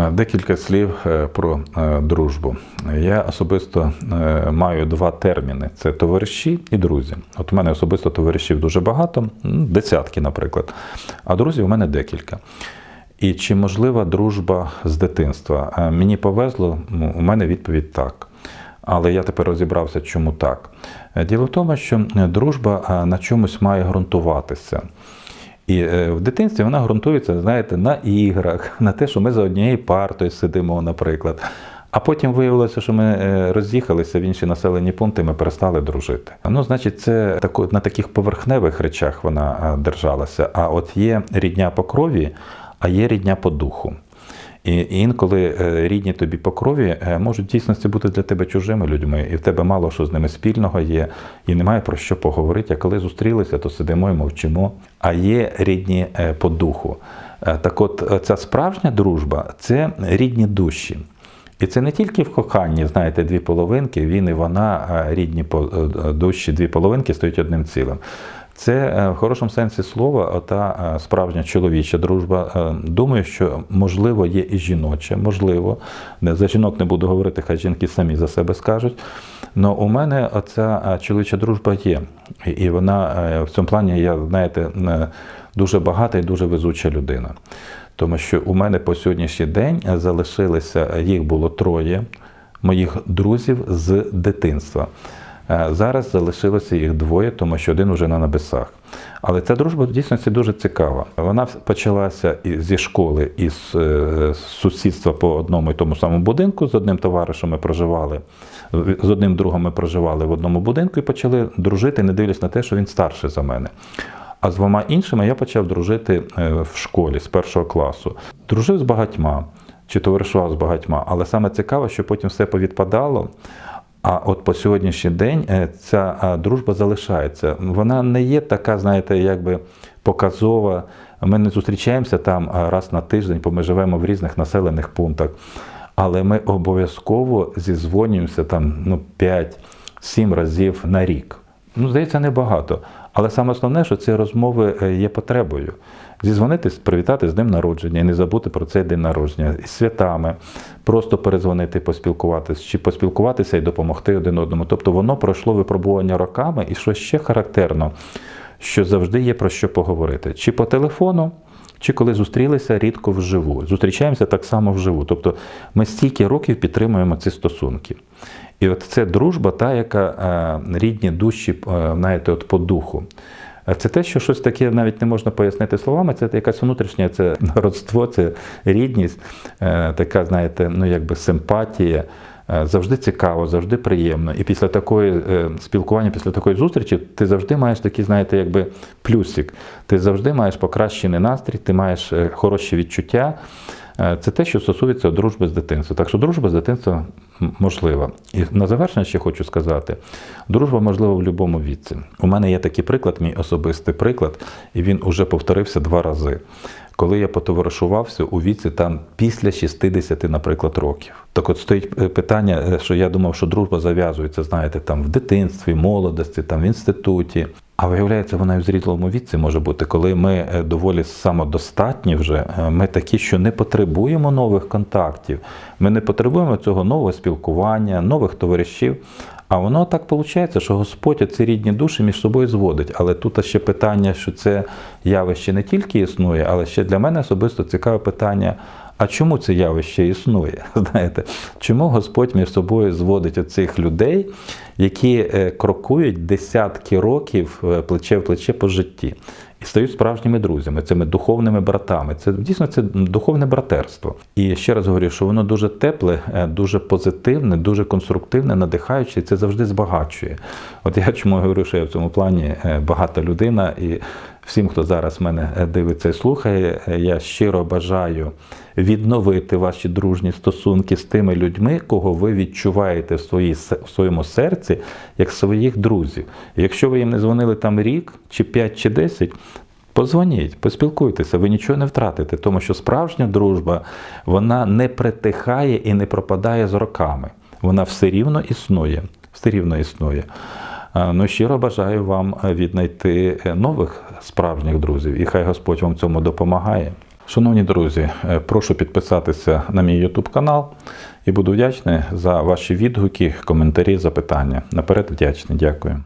Е, Декілька слів е, про е, дружбу. Я особисто маю два терміни: це товариші і друзі. От у мене особисто товаришів дуже багато, десятки, наприклад, а друзів у мене декілька. І чи можлива дружба з дитинства? Мені повезло, ну, у мене відповідь так. Але я тепер розібрався, чому так. Діло в тому, що дружба на чомусь має ґрунтуватися. І е, в дитинстві вона ґрунтується, знаєте, на іграх, на те, що ми за однією партою сидимо, наприклад. А потім виявилося, що ми е, роз'їхалися в інші населені пункти, ми перестали дружити. Ну, значить, це тако, на таких поверхневих речах вона е, держалася. А от є рідня по крові, а є рідня по духу. І інколи е, рідні тобі по крові е, можуть дійсності бути для тебе чужими людьми, і в тебе мало що з ними спільного є, і немає про що поговорити. А коли зустрілися, то сидимо і мовчимо. А є рідні е, по духу. Так от, ця справжня дружба це рідні душі. І це не тільки в коханні, знаєте, дві половинки, він і вона, рідні по- душі, дві половинки стоять одним цілим. Це е, в хорошому сенсі слова, ота е, справжня чоловіча дружба. Е, Думаю, що можливо є і жіноча, можливо. За жінок не буду говорити, хай жінки самі за себе скажуть. Але у мене оця е, чоловіча дружба є. І- вона в цьому плані, я знаєте, дуже багата і дуже везуча людина. Тому що у мене по сьогоднішній день залишилися, їх було троє моїх друзів з дитинства. Е, Зараз залишилося їх двоє, тому що один уже на небесах. Але ця дружба в дійсності дуже цікава. Вона почалася зі школи, із е, сусідства по одному і тому самому будинку. З одним товаришем ми проживали, з одним другом ми проживали в одному будинку і почали дружити, не дивлячись на те, що він старший за мене. А з двома іншими я почав дружити е, в школі з першого класу. Дружив з багатьма чи товаришував з багатьма, але саме цікаво, що потім все повідпадало. А от по сьогоднішній день е, ця дружба залишається. Вона не є така, знаєте, якби показова. Ми не зустрічаємося там раз на тиждень, бо ми живемо в різних населених пунктах. Але ми обов'язково зізвонюємося там ну, 5-7 разів на рік. Ну, здається, небагато. Але саме основне, що ці розмови е, є потребою. Зізвонитись, привітати з днем народження і не забути про цей день народження із святами, просто перезвонити, поспілкуватися, чи поспілкуватися і допомогти один одному. Тобто воно пройшло випробування роками, і що ще характерно, що завжди є про що поговорити. Чи по телефону, чи коли зустрілися рідко вживу. Зустрічаємося так само вживу. Тобто ми стільки років підтримуємо ці стосунки. І от це дружба, та, яка е, рідні душі, е, знаєте, от по духу. Це те, що щось таке навіть не можна пояснити словами, це якась внутрішня, це родство, це рідність, е, така, знаєте, ну якби симпатія. Е, Завжди цікаво, завжди приємно. І після такої е, спілкування, після такої зустрічі, ти завжди маєш такий, знаєте, якби плюсик. Ти завжди маєш покращений настрій, ти маєш е, хороші відчуття. Це те, що стосується дружби з дитинства. Так що дружба з дитинства можлива. І на завершення ще хочу сказати: дружба можлива в будь-якому віці. У мене є такий приклад, мій особистий приклад, і він уже повторився два рази. Коли я потоваришувався у віці там після 60, наприклад, років. Так от стоїть е, питання, е, що я думав, що дружба зав'язується, знаєте, там в дитинстві, молодості, там в інституті. А виявляється, вона і в зрілому віці може бути, коли ми е, доволі самодостатні вже, ми такі, що не потребуємо нових контактів, ми не потребуємо цього нового спілкування, нових товаришів. А воно так виходить, що Господь ці рідні душі між собою зводить. Але тут ще питання, що це явище не тільки існує, але ще для мене особисто цікаве питання. А чому це явище існує? Знаєте, чому Господь між собою зводить оцих людей, які е, крокують десятки років е, плече в плече по житті і стають справжніми друзями, цими духовними братами? Це дійсно це духовне братерство. І ще раз говорю, що воно дуже тепле, е, дуже позитивне, дуже конструктивне, надихаюче, і це завжди збагачує. От я чому говорю, що я в цьому плані багата людина, і всім, хто зараз мене е, дивиться і слухає, е, я щиро бажаю відновити ваші дружні стосунки з тими людьми, кого ви відчуваєте в, своїй, в своєму серці як своїх друзів. Якщо ви їм не дзвонили там рік, чи 5, чи 10, Позвоніть, поспілкуйтеся, ви нічого не втратите, тому що справжня дружба вона не притихає і не пропадає з роками. Вона все рівно існує. Все рівно існує. Ну, щиро бажаю вам віднайти нових справжніх друзів, і хай Господь вам цьому допомагає. Шановні друзі, е, прошу підписатися на мій YouTube канал і буду вдячний за ваші відгуки, коментарі, запитання. Наперед вдячний. Дякую.